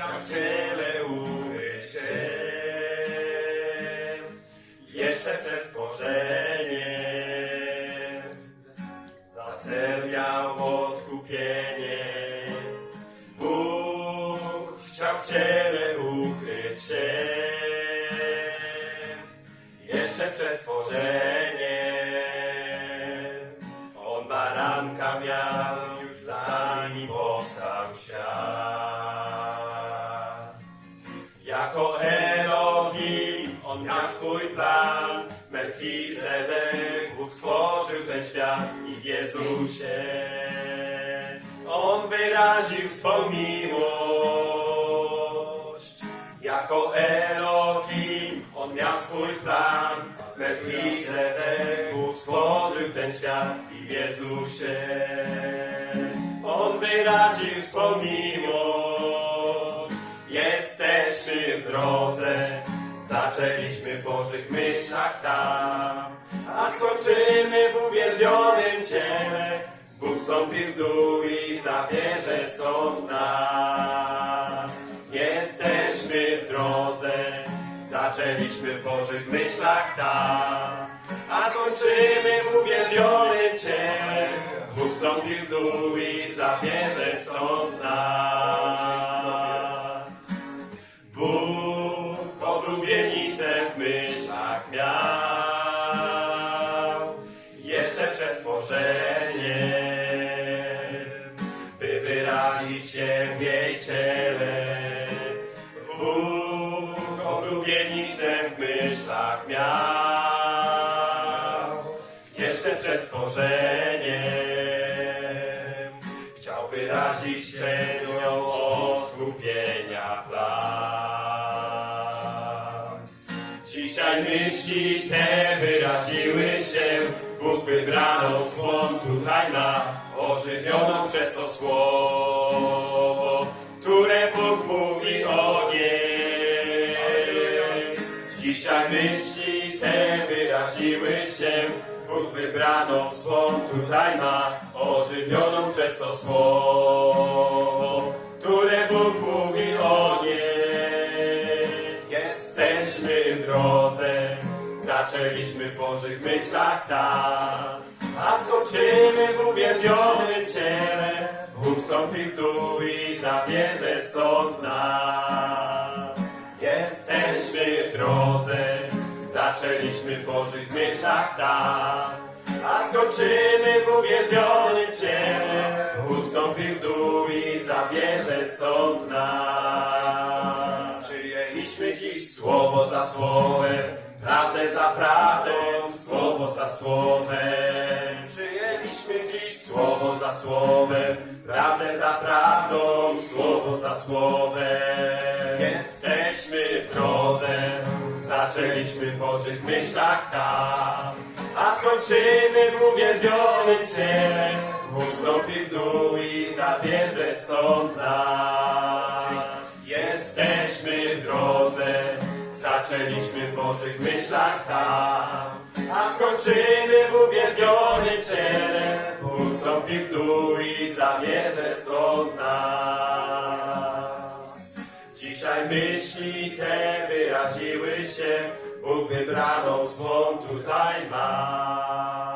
chciał w ciele ukryć się. Jeszcze przed stworzeniem za cel miał odkupienie. Bóg chciał w ciele ukryć się. Jeszcze przed stworzeniem On baranka miał już zanim powstał świat. On miał swój plan. Melchizedek Bóg stworzył ten świat i w Jezusie On wyraził swą miłość. Jako Elohim on miał swój plan. Melchizedek Bóg stworzył ten świat i w Jezusie On wyraził swą miłość. Jesteśmy w drodze, zaczęliśmy w Bożych myślach tam, a skończymy w uwielbionym ciele. Bóg wstąpi w dół i zabierze stąd nas. Jesteśmy w drodze, zaczęliśmy w Bożych myślach tam, a skończymy w uwielbionym ciele. Bóg wstąpi w dół i zabierze stąd nas. W myślach miał jeszcze przed stworzeniem, by wyrazić się w jej ciele. Bóg oblubienicę w myślach miał jeszcze przed stworzeniem. Chciał wyrazić przez nią Dzisiaj myśli te wyraziły się, Bóg wybraną swą tutaj ma, ożywioną przez to słowo, które Bóg mówi o niej. Dzisiaj myśli te wyraziły się, Bóg wybraną swą tutaj ma, ożywioną przez to słowo, zaczęliśmy w Bożych myślach tam, a skończymy w uwielbionym ciele. Bóg wstąpi w dół i zabierze stąd nas. Jesteśmy w drodze, zaczęliśmy w Bożych myślach tam, a skończymy w uwielbionym ciele. Bóg wstąpi w dół i zabierze stąd nas. Przyjęliśmy dziś słowo za słowem, prawdę za prawdą, słowo za słowem. Przyjęliśmy dziś słowo za słowem, prawdę za prawdą, słowo za słowem. Jesteśmy w drodze, zaczęliśmy w Bożych myślach tam, a skończymy w uwielbionym ciele. W dół i zabierze stąd nas. Zaczęliśmy w Bożych myślach tam, a skończymy w uwielbionym ciele. W dół i zabierze stąd nas. Dzisiaj myśli te wyraziły się, Bóg wybraną swą tutaj ma.